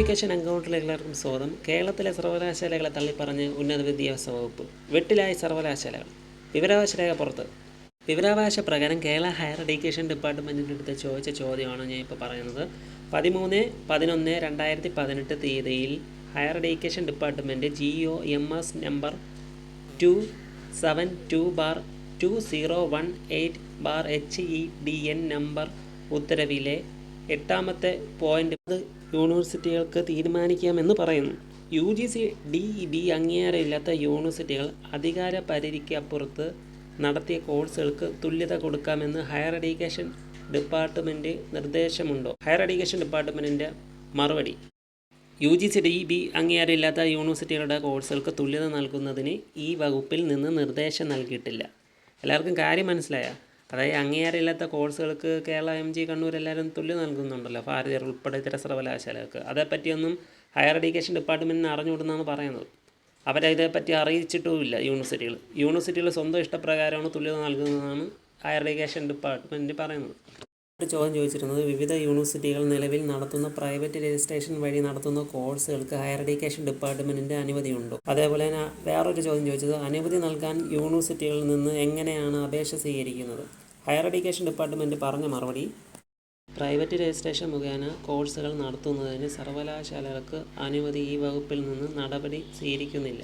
Education അക്കൗണ്ടിലേക്ക് എല്ലാവർക്കും സ്വാഗതം കേരളത്തിലെ സർവകലാശാലകളെ തള്ളിപ്പറഞ്ഞ് ഉന്നത വിദ്യാഭ്യാസ വകുപ്പ്. വെട്ടിലായ സർവകലാശാലകൾ. വിവരാവകാശ രേഖ പുറത്ത്. വിവരാവകാശ പ്രകാരം കേരള ഹയർ എഡ്യൂക്കേഷൻ ഡിപ്പാർട്ട്മെന്റിന്റെ അടുത്ത് ചോദിച്ച ചോദ്യമാണ് ഞാൻ ഇപ്പോൾ പറയുന്നത്. പതിമൂന്ന് പതിനൊന്ന് രണ്ടായിരത്തി പതിനെട്ട് തീയതിയിൽ higher education department G O M S number two seven two bar two zero one eight bar H E D N number ഉത്തരവിലെ എട്ടാമത്തെ പോയിന്റ് അത് യൂണിവേഴ്സിറ്റികൾക്ക് തീരുമാനിക്കാമെന്ന് പറയുന്നു. U G C D E B അംഗീകാരമില്ലാത്ത യൂണിവേഴ്സിറ്റികൾ അധികാര പരിധിക്ക് അപ്പുറത്ത് നടത്തിയ കോഴ്സുകൾക്ക് തുല്യത കൊടുക്കാമെന്ന് ഹയർ എഡ്യൂക്കേഷൻ ഡിപ്പാർട്ട്മെന്റ് നിർദ്ദേശമുണ്ടോ? ഹയർ എഡ്യൂക്കേഷൻ ഡിപ്പാർട്ട്മെന്റിന്റെ മറുപടി. U G C D B അംഗീകാരമില്ലാത്ത യൂണിവേഴ്സിറ്റികളുടെ കോഴ്സുകൾക്ക് തുല്യത നൽകുന്നതിന് ഈ വകുപ്പിൽ നിന്ന് നിർദ്ദേശം നൽകിയിട്ടില്ല. എല്ലാവർക്കും കാര്യം മനസ്സിലായ? അതായത് അംഗീകാരമില്ലാത്ത കോഴ്സുകൾക്ക് കേരള എം ജി കണ്ണൂർ എല്ലാവരും തുല്യം നൽകുന്നുണ്ടല്ലോ. ഭാരതീയർ ഉൾപ്പെടെ ഇത്തര സർവകലാശാലകൾക്ക്. അതേപ്പറ്റിയൊന്നും ഹയർ എഡ്യൂക്കേഷൻ ഡിപ്പാർട്ട്മെന്റിന് അറിഞ്ഞുകൂടുന്നാണ് പറയുന്നത്. അവരതേപ്പറ്റി അറിയിച്ചിട്ടുമില്ല യൂണിവേഴ്സിറ്റികൾ യൂണിവേഴ്സിറ്റികൾ സ്വന്തം ഇഷ്ടപ്രകാരമാണ് തുല്യത നൽകുന്നതെന്നാണ് ഹയർ എഡ്യൂക്കേഷൻ ഡിപ്പാർട്ട്മെന്റ് പറയുന്നത്. ഒരു ചോദ്യം ചോദിച്ചിരുന്നത് വിവിധ യൂണിവേഴ്സിറ്റികൾ നിലവിൽ നടത്തുന്ന പ്രൈവറ്റ് രജിസ്ട്രേഷൻ വഴി നടത്തുന്ന കോഴ്സുകൾക്ക് ഹയർ എഡ്യൂക്കേഷൻ ഡിപ്പാർട്ട്മെന്റിന്റെ അനുമതിയുണ്ടോ? അതേപോലെ തന്നെ വേറൊരു ചോദ്യം ചോദിച്ചത് അനുമതി നൽകാൻ യൂണിവേഴ്സിറ്റികളിൽ നിന്ന് എങ്ങനെയാണ് അപേക്ഷ സ്വീകരിക്കുന്നത്? ഹയർ എഡ്യൂക്കേഷൻ ഡിപ്പാർട്ട്മെന്റ് പറഞ്ഞ മറുപടി പ്രൈവറ്റ് രജിസ്ട്രേഷൻ മുഖേന കോഴ്സുകൾ നടത്തുന്നതിന് സർവകലാശാലകൾക്ക് അനുമതി ഈ വകുപ്പിൽ നിന്ന് നടപടി സ്വീകരിക്കുന്നില്ല.